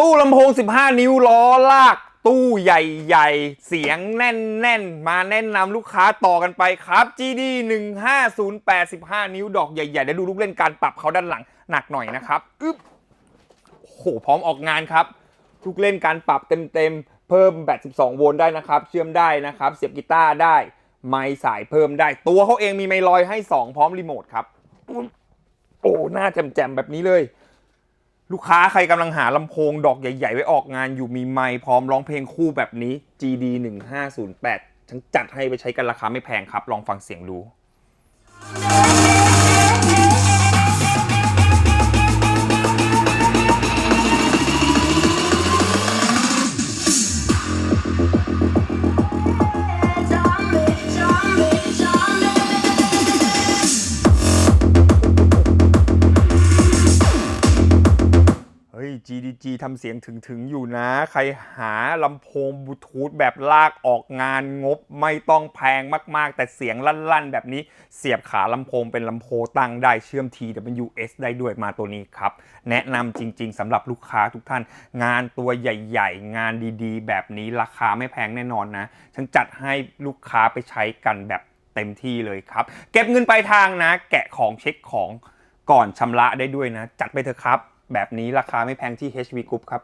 ตู้ลำโพง 15 นิ้วล้อลาก ตู้ใหญ่ๆ เสียงแน่นๆ มาแนะนำลูกค้าต่อกันไปครับ GD 150 15 นิ้วดอกใหญ่ๆเดี๋ยวดูลูกเล่นการปรับเขาด้านหลังหนักหน่อยนะครับอึ๊บโอ้โหพร้อมออกงานครับ ลูกเล่นการปรับเต็มๆ เพิ่มแบต 12 โวลต์ได้นะครับ เชื่อมได้นะครับ เสียบกีตาร์ได้ ไมค์สายเพิ่มได้ ตัวเขาเองมีไมค์ลอยให้ 2 พร้อมรีโมทครับ โอ้หน้าแจ่มๆ แบบนี้เลย ลูกค้าใครกำลังหาลำโพงดอกใหญ่ๆ ไว้ออกงานอยู่มีไมค์พร้อมร้องเพลงคู่แบบนี้ GD 1508ฉันจัดให้ไปใช้กันราคาไม่แพงครับ ลองฟังเสียงดู G.D.G ทำเสียงถึงๆอยู่นะ ใครหาลำโพงบลูทูธแบบลากออกงานงบไม่ต้องแพงมากๆ แต่เสียงลั่นๆ แบบนี้เสียบขาลำโพงเป็นลำโพงตั้งได้เชื่อม TWS ได้ด้วยมาตัวนี้ครับ แนะนำจริงๆสำหรับลูกค้าทุกท่าน งานตัวใหญ่ๆ งานดีๆ แบบนี้ราคาไม่แพงแน่นอนนะ ฉันจัดให้ลูกค้าไปใช้กันแบบเต็มที่เลยครับ เก็บเงินปลายทางนะ แกะของเช็คของก่อนชำระได้ด้วยนะ จัดไปเถอะครับ แบบนี้ราคาไม่แพงที่ HV Group ครับ